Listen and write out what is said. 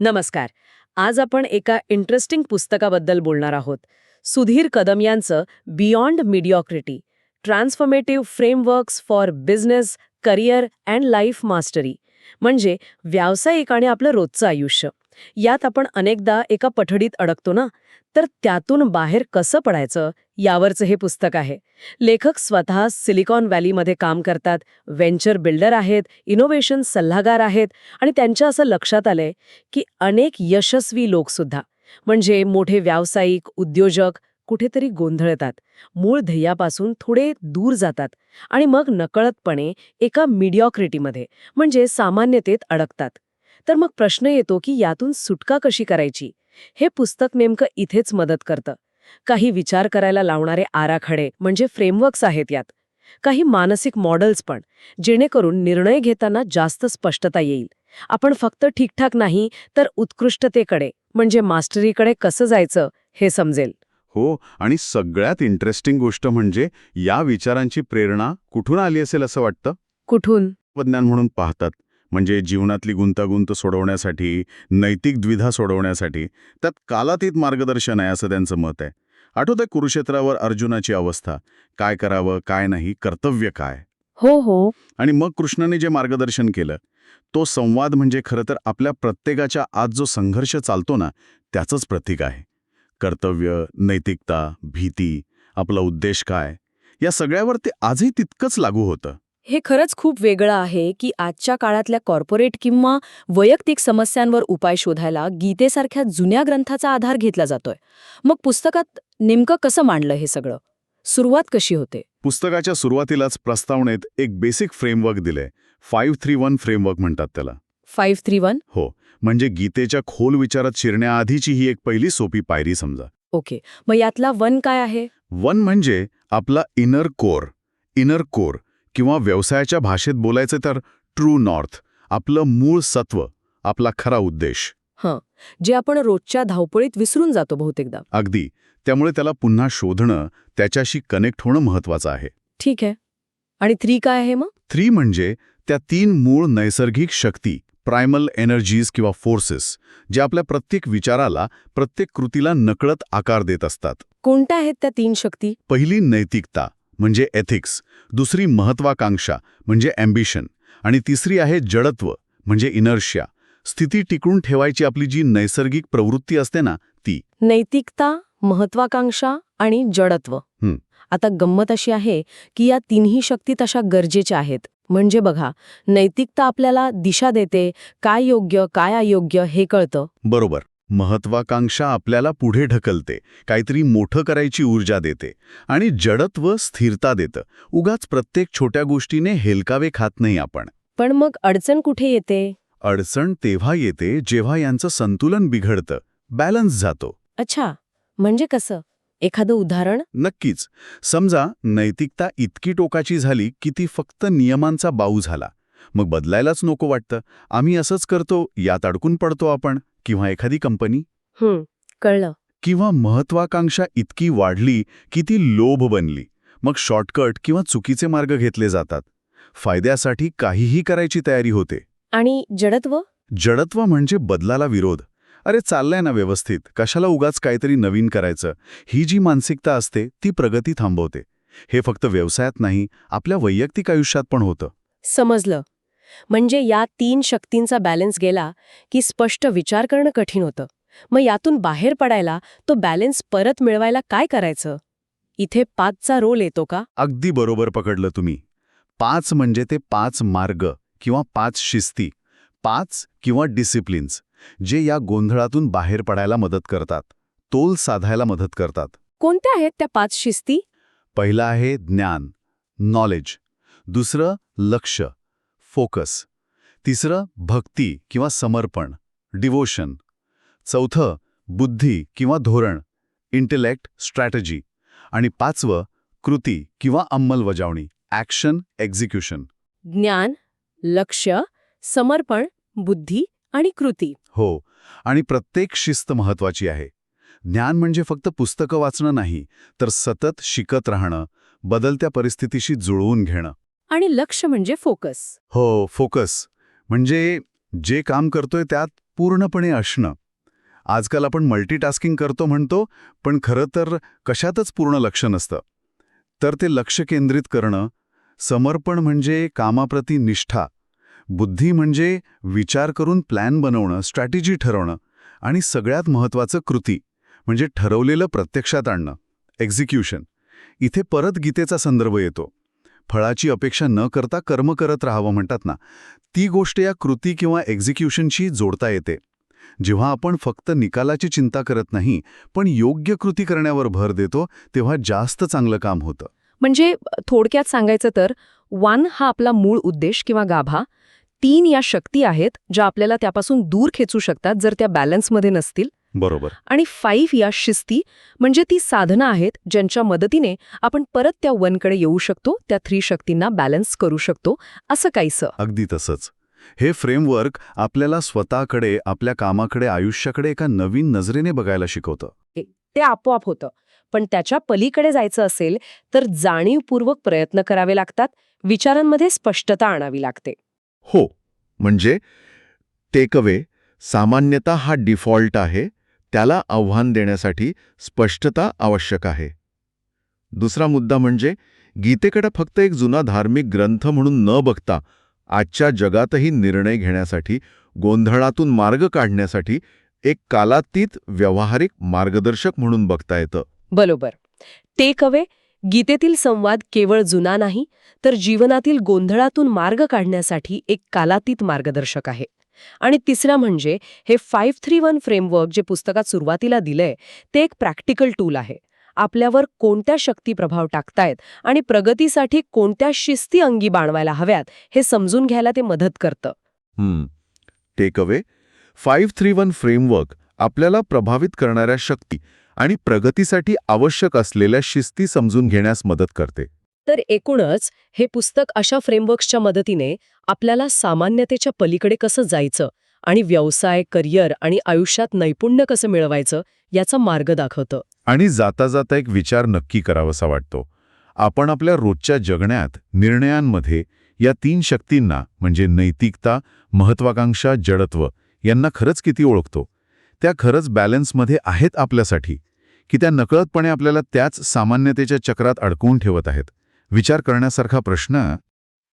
नमस्कार. आज आपण एका इंटरेस्टिंग पुस्तकाबद्दल बोलणार आहोत. सुधीर कदम यांचं beyond mediocrity transformative frameworks for business career and life mastery म्हणजे व्यावसायिक आणि आपलं रोजचं आयुष्य. यात आपण अनेकदा एका पठडीत अडकतो ना? तर त्यातून बाहेर कसं पडायचं यावरचं हे पुस्तक आहे. लेखक स्वतः सिलिकॉन व्हॅलीमध्ये काम करतात व्हेंचर बिल्डर आहेत इनोव्हेशन सल्लागार आहेत आणि त्यांच्या असं लक्षात आलंय की अनेक यशस्वी लोकसुद्धा म्हणजे मोठे व्यावसायिक उद्योजक कुठेतरी गोंधळतात मूळ ध्येयापासून थोडे दूर जातात आणि मग नकळतपणे एका मिडिओक्रिटीमध्ये म्हणजे सामान्यतेत अडकतात. तर मग प्रश्न येतो की यातून सुटका कशी करायची? हे पुस्तक नेमकं इथेच मदत करतं. काही विचार करायला लावणारे आराखडे म्हणजे फ्रेमवर्क्स आहेत यात. काही मानसिक मॉडेल्स पण जेणेकरून निर्णय घेताना जास्त स्पष्टता येईल. आपण फक्त ठीकठाक नाही तर उत्कृष्टतेकडे म्हणजे मास्टरीकडे कसं जायचं हे समजेल. हो आणि सगळ्यात इंटरेस्टिंग गोष्ट म्हणजे या विचारांची प्रेरणा कुठून आली असेल असं वाटतं? कुठून? तत्वज्ञान म्हणून पाहतात. म्हणजे जीवनातली गुंतागुंत सोडवण्यासाठी नैतिक द्विधा सोडवण्यासाठी त्यात कालातीत मार्गदर्शन आहे असं त्यांचं मत आहे. आठवतंय कुरुक्षेत्रावर अर्जुनाची अवस्था. काय करावं काय नाही कर्तव्य काय? हो हो. आणि मग कृष्णाने जे मार्गदर्शन केलं तो संवाद म्हणजे खरं तर आपल्या प्रत्येकाच्या आज जो संघर्ष चालतो ना त्याचंच प्रतीक आहे. कर्तव्य नैतिकता भीती आपला उद्देश काय? या सगळ्यावर ते आजही तितकंच लागू होतं. हे खरंच खूप वेगळं आहे की आजच्या काळातल्या कॉर्पोरेट किंवा वैयक्तिक समस्यांवर उपाय शोधायला गीतेसारख्या जुन्या ग्रंथाचा आधार घेतला जातोय. मग पुस्तकात नेमकं कसं मांडलं हे सगळं? सुरुवात कशी होते? पुस्तकाच्या सुरुवातीलाच प्रस्तावनेत एक बेसिक फ्रेमवर्क दिलंय. फाईव्ह थ्री वन फ्रेमवर्क म्हणतात त्याला. फाईव्ह थ्री वन हो म्हणजे गीतेच्या खोल विचारात शिरण्याआधीची ही एक पहिली सोपी पायरी समजा. ओके मग यातला वन काय आहे? वन म्हणजे आपला इनर कोर इनर कोर किंवा व्यवसायाच्या भाषेत बोलायचं तर ट्रू नॉर्थ आपलं मूळ सत्व आपला खरा उद्देश. हं. जे आपण रोजच्या धावपळीत विसरून जातो बहुतेकदा. अगदी. त्यामुळे त्याला पुन्हा शोधणं त्याच्याशी कनेक्ट होणं महत्वाचं आहे. ठीक आहे. आणि थ्री काय आहे मग? थ्री म्हणजे त्या तीन मूळ नैसर्गिक शक्ती प्रायमल एनर्जीज किंवा फोर्सेस जे आपल्या प्रत्येक विचाराला प्रत्येक कृतीला नकळत आकार देत असतात. कोणत्या आहेत त्या तीन शक्ती? पहिली नैतिकता म्हणजे एथिक्स दुसरी महत्वाकांक्षा म्हणजे अँबिशन आणि तिसरी आहे जडत्व म्हणजे इनर्शिया स्थिती टिकून ठेवायची आपली जी नैसर्गिक प्रवृत्ती असते ना ती. नैतिकता महत्वाकांक्षा आणि जडत्व. आता गंमत अशी आहे की या तिन्ही शक्ती तशा गरजेच्या आहेत. म्हणजे बघा नैतिकता आपल्याला दिशा देते काय योग्य काय अयोग्य हे कळतं. बरोबर. महत्वाकांक्षा आपल्याला पुढे ढकलते काहीतरी मोठं करायची ऊर्जा देते आणि जडत्व स्थिरता देतं. उगाच प्रत्येक छोट्या गोष्टीने हेलकावे खात नाही आपण. पण मग अडचण कुठे येते? अडचण तेव्हा येते जेव्हा यांचं संतुलन बिघडतं बॅलन्स जातो. अच्छा म्हणजे कसं? एखादं उदाहरण? नक्कीच. समजा नैतिकता इतकी टोकाची झाली की ती फक्त नियमांचा बाऊ झाला. मग बदलायलाच नको वाटतं. आम्ही असंच करतो यात अडकून पडतो आपण. किंवा एखादी कंपनी? कळलं. किंवा महत्वाकांक्षा इतकी वाढली की ती लोभ बनली. मग शॉर्टकट किंवा चुकीचे मार्ग घेतले जातात. फायद्यासाठी काहीही करायची तयारी होते. आणि जडत्व? जडत्व म्हणजे बदलाला विरोध. अरे चाललंय ना व्यवस्थित. कशाला उगाच काहीतरी नवीन करायचं? ही जी मानसिकता असते ती प्रगती थांबवते. हे फक्त व्यवसायात नाही आपल्या वैयक्तिक आयुष्यात पण होतं. समजलं. म्हणजे या तीन शक्तींचा बॅलन्स गेला की स्पष्ट विचार करणं कठीण होतं. मग यातून बाहेर पडायला तो बॅलन्स परत मिळवायला काय करायचं? इथे पाचचा रोल येतो का? अगदी बरोबर पकडलं तुम्ही. पाच म्हणजे ते पाच मार्ग किंवा पाच शिस्ती पाच किंवा डिसिप्लिन्स जे या गोंधळातून बाहेर पडायला मदत करतात तोल साधायला मदत करतात. कोणत्या आहेत त्या पाच शिस्ती? पहिलं आहे ज्ञान नॉलेज दुसरं लक्ष. फोकस. तिसरं भक्ती किंवा समर्पण डिवोशन. चौथं बुद्धी किंवा धोरण इंटेलेक्ट स्ट्रॅटजी. आणि पाचवं कृती किंवा अंमलबजावणी ॲक्शन एक्झिक्युशन. ज्ञान लक्ष समर्पण बुद्धी आणि कृती. हो आणि प्रत्येक शिस्त महत्वाची आहे. ज्ञान म्हणजे फक्त पुस्तकं वाचणं नाही तर सतत शिकत राहणं बदलत्या परिस्थितीशी जुळवून घेणं. आणि लक्ष म्हणजे फोकस. हो फोकस. म्हणजे जे काम करतोय त्यात पूर्णपणे असणं. आजकाल आपण मल्टीटास्किंग करतो म्हणतो पण खरं तर कशातच पूर्ण लक्ष नसतं. तर ते लक्ष केंद्रित करणं समर्पण म्हणजे कामाप्रती निष्ठा बुद्धी म्हणजे विचार करून प्लॅन बनवणं स्ट्रॅटेजी ठरवणं आणि सगळ्यात महत्त्वाचं कृती म्हणजे ठरवलेलं प्रत्यक्षात आणणं एक्झिक्युशन इथे परत गीतेचा संदर्भ येतो. फळाची अपेक्षा न करता कर्म करत राहावं म्हणतात ना. ती गोष्ट या कृती किंवा एक्झिक्युशनशी जोडता येते. जेव्हा आपण फक्त निकालाची चिंता करत नाही पण योग्य कृती करण्यावर भर देतो तेव्हा जास्त चांगलं काम होतं. म्हणजे थोडक्यात सांगायचं तर वन हा आपला मूळ उद्देश किंवा गाभा. तीन या शक्ती आहेत ज्या आपल्याला त्यापासून दूर खेचू शकतात जर त्या बॅलन्समध्ये नसतील. बरोबर. आणि फाईव्ह या शिस्ती म्हणजे ती साधनं आहेत ज्यांच्या मदतीने आपण परत त्या वनकडे येऊ शकतो त्या थ्री शक्तींना बॅलन्स करू शकतो असं काहीसं. अगदी तसंच. हे फ्रेमवर्क आपल्याला स्वतःकडे आपल्या कामाकडे आयुष्याकडे एका नवीन नजरेने बघायला शिकवतं. ते आपोआप होतं. पण त्याच्या पलीकडे जायचं असेल तर जाणीवपूर्वक प्रयत्न करावे लागतात विचारांमध्ये स्पष्टता आणावी लागते. हो म्हणजे टेकअवे सामान्यतः हा डिफॉल्ट आहे त्याला आव्हान देण्यासाठी स्पष्टता आवश्यक आहे. दुसरा मुद्दा म्हणजे गीतेकडे फक्त एक जुना धार्मिक ग्रंथ म्हणून न बघता आजच्या जगातही निर्णय घेण्यासाठी गोंधळातून मार्ग काढण्यासाठी एक कालातीत व्यावहारिक मार्गदर्शक म्हणून बघता येतं. बरोबर. टेक अवे गीतेतील संवाद केवळ जुना नाही तर जीवनातील गोंधळातून मार्ग काढण्यासाठी एक कालातीत मार्गदर्शक आहे. आणि तिसरा म्हणजे हे फाईव्ह थ्री वन फ्रेमवर्क जे पुस्तकात सुरुवातीला दिलंय ते एक प्रॅक्टिकल टूल आहे. आपल्यावर कोणत्या शक्ती प्रभाव टाकतायत आणि प्रगतीसाठी कोणत्या शिस्ती अंगी बाणवायला हव्यात हे समजून घ्यायला ते मदत करतं. हम्म. Takeaway five three one framework आपल्याला प्रभावित करणाऱ्या शक्ती. आणि प्रगतीसाठी आवश्यक असलेल्या शिस्ती समजून घेण्यास मदत करते. तर एकूणच हे पुस्तक अशा फ्रेमवर्क्सच्या मदतीने आपल्याला सामान्यतेच्या पलीकडे कसं जायचं आणि व्यवसाय करिअर आणि आयुष्यात नैपुण्य कसं मिळवायचं याचा मार्ग दाखवतं. आणि जाता जाता एक विचार नक्की करावासा वाटतो. आपण आपल्या रोजच्या जगण्यात निर्णयांमध्ये या तीन शक्तींना म्हणजे नैतिकता महत्वाकांक्षा जडत्व यांना खरंच किती ओळखतो? त्या खरंच बॅलन्समध्ये आहेत आपल्यासाठी की त्या नकळतपणे आपल्याला त्याच सामान्यतेच्या चक्रात अडकवून ठेवत आहेत? विचार करण्यासारखा प्रश्न